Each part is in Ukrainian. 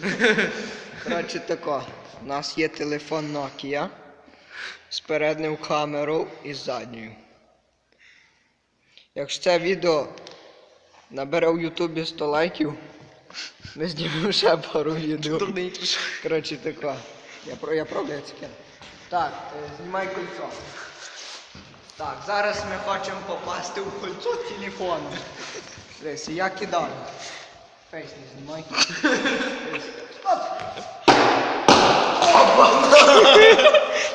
Коротше тако. У нас є телефон Nokia з передньою камерою і з задньою. Якщо це відео набере в Ютубі 100 лайків, ми знімемо ще пару відео. Коротше тако. Я, про, я пробую це кину. Так, е, знімай кольцо. Так, зараз ми хочемо попасти в кольцо телефону. Дивись, я кидаю. Фейс не знімай. Стоп!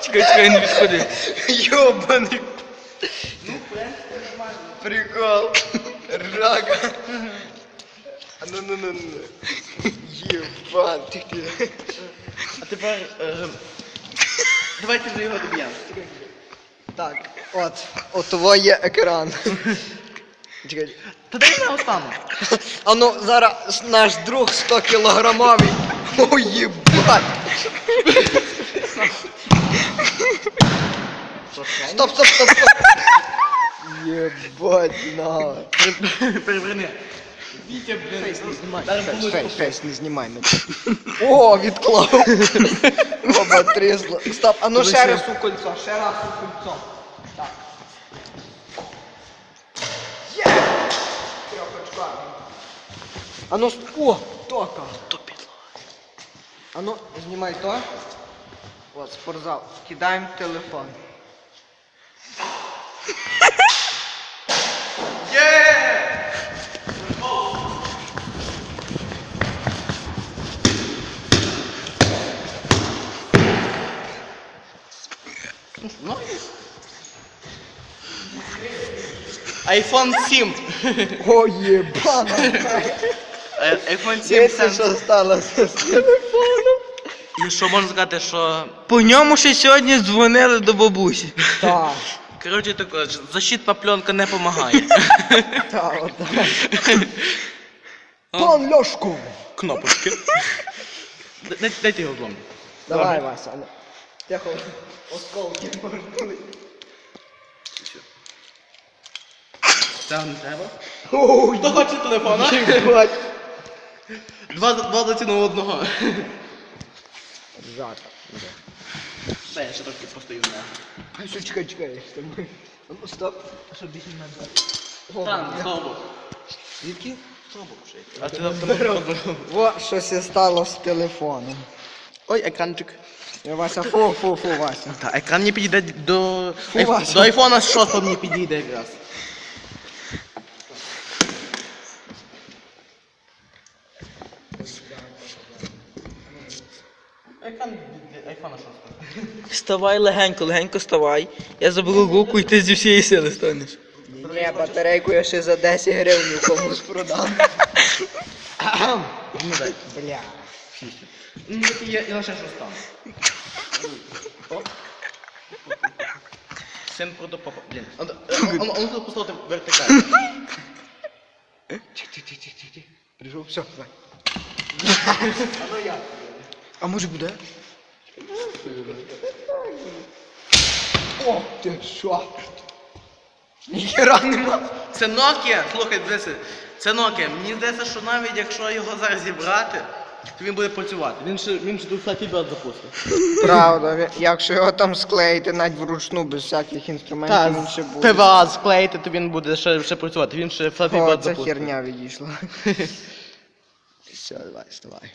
Чекай, чекай, не відходи. Йобаний. Ну, в принципі, нормально. Прикол. Рага. А ну ну ну ну. Єбан, ти ти. А тепер е, давайте вже його доб'ємо. Так, от, от того є екран. Чекай. Та дай на остану. А ну зараз наш друг 100 кілограмовий. Ой, єбать. Стоп, стоп, стоп, стоп. Єбать, на. Переверни. Вітя, не знімай. Фейс не знімай мене. О, відклав. Оба трісло. Стоп, а ну ще раз у кольцо, ще раз у кольцо. Так. Є! Трьохочковий. А ну, о, тока. То. А ну, знімай то. От, спортзал. Кидаємо телефон. iPhone 7. О, єбана. IPhone 7 Дивіться, сенсор. що сталося з телефоном. І що можна сказати, що по ньому ще сьогодні дзвонили до бабусі. Так, Коротше, таке, защитна пленка не допомагає. так, отак. Пан Льошко. Кнопочки. Дай- Дайте його злом. Давай, Вася. ну. Тихо, осколки моргнули. Це не треба. Ой, Хто хоче телефона? Два, два за ціну одного. Ржака. Дай я ще трохи постою на. Що, чекай, чекай, що ми... Ну, стоп. Щоб більше не назад. О, Там, знову. Звідки? А ти там О, щось і стало з телефоном. Ой, екранчик. Я, Вася, фу, фу, фу, Вася. Так, екран не підійде до. Фу, Вася. До айфона 6 мені підійде якраз. Екран від айфона 6. Вставай легенько, легенько вставай. Я заберу руку і ти зі всієї сили станеш. Ні, батарейку я ще за 10 гривень комусь продам. Бля. Ну, так я, я лише що стану. Оп. Син проти попа. Блін. А ну тут поставити вертикально. Тих-тих-тих-тих-тих. Прийшов, все, давай. А може буде? О, ти що? Ніхера нема. Це Nokia, слухай, дивися, це Nokia. Мені здається, що навіть якщо його зараз зібрати, то він буде працювати. Він ще, він ще тут Bird запустив. Правда, ви- якщо його там склеїти навіть вручну без всяких інструментів, він ще буде. ПВА склеїти, то він буде ще, ще працювати. Він ще Flappy О, Bird ця запустив. херня відійшла. Все, давай, вставай.